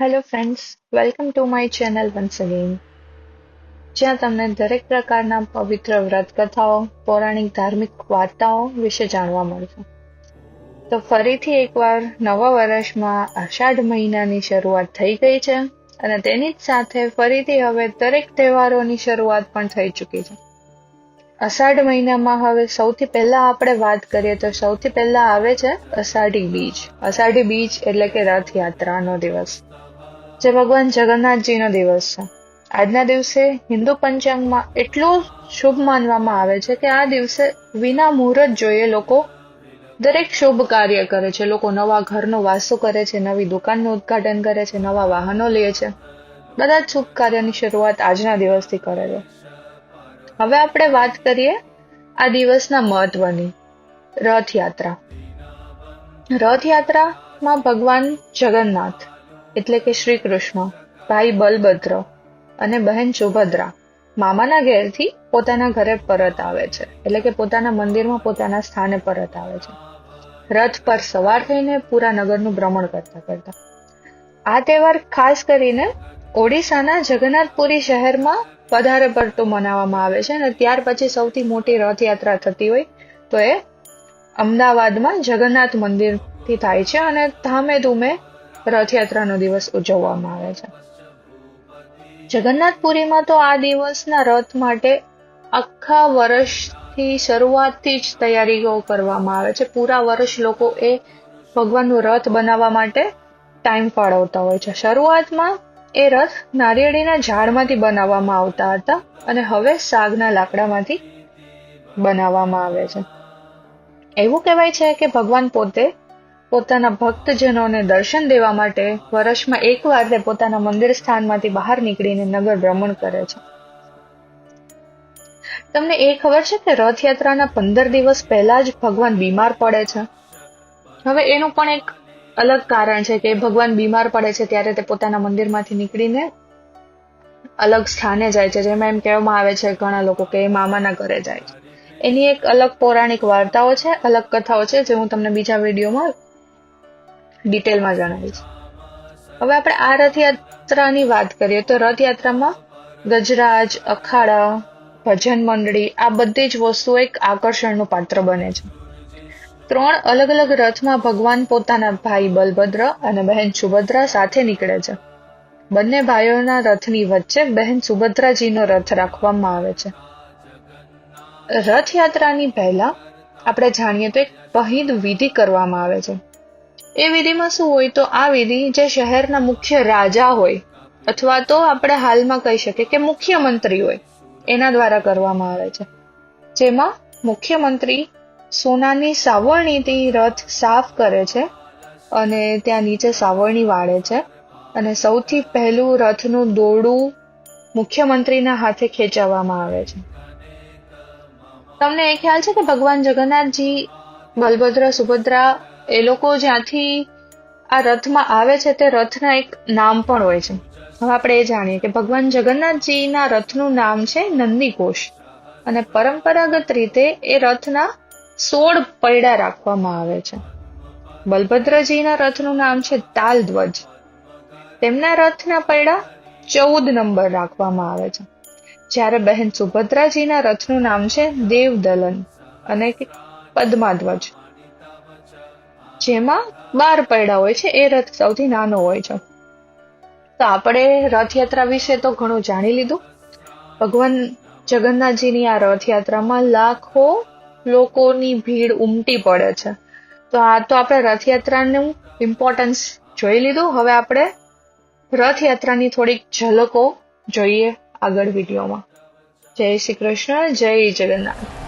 Hello friends welcome to my channel once again જ્યાં તમને દરેક પ્રકારના પવિત્ર વ્રત કથાઓ, પૌરાણિક ધાર્મિક વાર્તાઓ વિશે જાણવા મળશે. તો ફરીથી એકવાર નવા વર્ષમાં અષાઢ મહિનાની શરૂઆત થઈ ગઈ છે અને તેની જ સાથે ફરીથી હવે દરેક તહેવારોની શરૂઆત પણ થઈ ચૂકી છે. અષાઢ મહિનામાં હવે સૌથી પહેલા આપણે વાત કરીએ તો સૌથી પહેલા આવે છે અષાઢી બીજ. અષાઢી બીજ એટલે કે રથયાત્રાનો દિવસ. જે ભગવાન જગન્નાથજીનો દિવસ છે. આજના દિવસે હિન્દુ પંચાંગમાં એટલું શુભ માનવામાં આવે છે કે આ દિવસે વિના મુહૂર્ત જોઈએ લોકો દરેક શુભ કાર્ય કરે છે. લોકો નવા ઘરનો વાસો કરે છે, નવી દુકાનનું ઉદ્ઘાટન કરે છે, નવા વાહનો લે છે. બધા જ શુભ કાર્યની શરૂઆત આજના દિવસથી કરે છે. હવે આપણે વાત કરીએ આ દિવસના મહત્વની રથયાત્રા. રથયાત્રામાં ભગવાન જગન્નાથ એટલે કે શ્રી કૃષ્ણ, ભાઈ બલભદ્ર અને બહેન સુભદ્રા. મામાના ઘેરથી પોતાના ઘરે પરત આવે છે. એટલે કે પોતાના મંદિરમાં પોતાના સ્થાને પરત આવે છે. રથ પર સવાર થઈને પૂરા નગરનું ભ્રમણ કરતા કરતા. આ તહેવાર ખાસ કરીને ઓડિશાના જગન્નાથપુરી શહેરમાં વધારે પડતું મનાવવામાં આવે છે અને ત્યાર પછી સૌથી મોટી રથયાત્રા થતી હોય તો એ અમદાવાદમાં જગન્નાથ મંદિરથી થાય છે અને ધામે ધૂમે રથયાત્રાનો દિવસ ઉજવવામાં આવે છે. જગન્નાથપુરીમાં તો આ દિવસના રથ માટે આખા વર્ષથી શરૂઆતથી જ તૈયારીઓ કરવામાં આવે છે. પૂરા વર્ષ લોકો એ ભગવાનનું રથ બનાવવા માટે ટાઈમ ફાળવતા હોય છે. શરૂઆતમાં એ રથ નારિયેળીના ઝાડમાંથી બનાવવામાં આવતા હતા અને હવે સાગના લાકડામાંથી બનાવવામાં આવે છે. એવું કહેવાય છે કે ભગવાન પોતે પોતાના ભક્તજનોને દર્શન દેવા માટે વર્ષમાં એકવાર તે પોતાના મંદિર સ્થાનમાંથી બહાર નીકળીને નગર ભ્રમણ કરે છે. તમને એ ખબર છે કે રથયાત્રાના પંદર દિવસ પહેલા જ ભગવાન બીમાર પડે છે? હવે એનું પણ એક અલગ કારણ છે કે ભગવાન બીમાર પડે છે ત્યારે તે પોતાના મંદિરમાંથી નીકળીને અલગ સ્થાને જાય છે, જેમાં એમ કહેવામાં આવે છે ઘણા લોકો કે મામાના ઘરે જાય છે. એની એક અલગ પૌરાણિક વાર્તાઓ છે, અલગ કથાઓ છે, જે હું તમને બીજા વિડીયોમાં ડિટેલમાં જણાવીશ હવે આપણે આ રથયાત્રાની વાત કરીએ તો રથયાત્રામાં ગજરાજ, અખાડા, ભજન મંડળી આ બધી જ વસ્તુઓ એક આકર્ષણનું પાત્ર બને છે. ત્રણ અલગ અલગ રથમાં ભગવાન પોતાના ભાઈ બલભદ્ર અને બહેન સુભદ્રા સાથે નીકળે છે. બંને ભાઈઓના રથની વચ્ચે બહેન સુભદ્રાજીનો રથ રાખવામાં આવે છે. રથયાત્રાની પહેલા આપણે જાણીએ તો એક પહિંદ વિધિ કરવામાં આવે છે. એ વિધિમાં શું હોય તો આ વિધિ જે શહેરના મુખ્ય રાજા હોય, અથવા તો આપણે હાલમાં કહી શકીએ કે મુખ્યમંત્રી હોય, એના દ્વારા કરવામાં આવે છે. જેમાં મુખ્યમંત્રી સોનાની સાવરણીથી રથ સાફ કરે છે અને ત્યાં નીચે સાવરણી વાળે છે અને સૌથી પહેલું રથનું દોરડું મુખ્યમંત્રીના હાથે ખેંચાવવામાં આવે છે. તમને એ ખ્યાલ છે કે ભગવાન જગન્નાથજી, બલભદ્ર, સુભદ્રા એ લોકો જ્યાંથી આ રથમાં આવે છે તે રથના એક નામ પણ હોય છે. હવે આપણે એ જાણીએ કે ભગવાન જગન્નાથજીના રથનું નામ છે નંદીકોશ અને પરંપરાગત રીતે એ રથના સોળ પૈડા રાખવામાં આવે છે. બલભદ્રજીના રથનું નામ છે તાલધ્વજ. તેમના રથના પૈડા ચૌદ નંબર રાખવામાં આવે છે. જ્યારે બહેન સુભદ્રાજીના રથનું નામ છે દેવદલન અને પદ્માધ્વજ. જેમાં બાર પૈડા હોય છે, એ રથ સૌથી નાનો હોય છે. તો આપણે રથયાત્રા વિશે તો ઘણું જાણી લીધું. ભગવાન જગન્નાથજીની આ રથયાત્રામાં લાખો લોકોની ભીડ ઉમટી પડે છે. તો આ તો આપણે રથયાત્રાનું ઇમ્પોર્ટન્સ જોઈ લીધું. હવે આપણે રથયાત્રાની થોડીક ઝલકો જોઈએ આગળ વિડીયોમાં. જય શ્રી કૃષ્ણ, જય જગન્નાથ.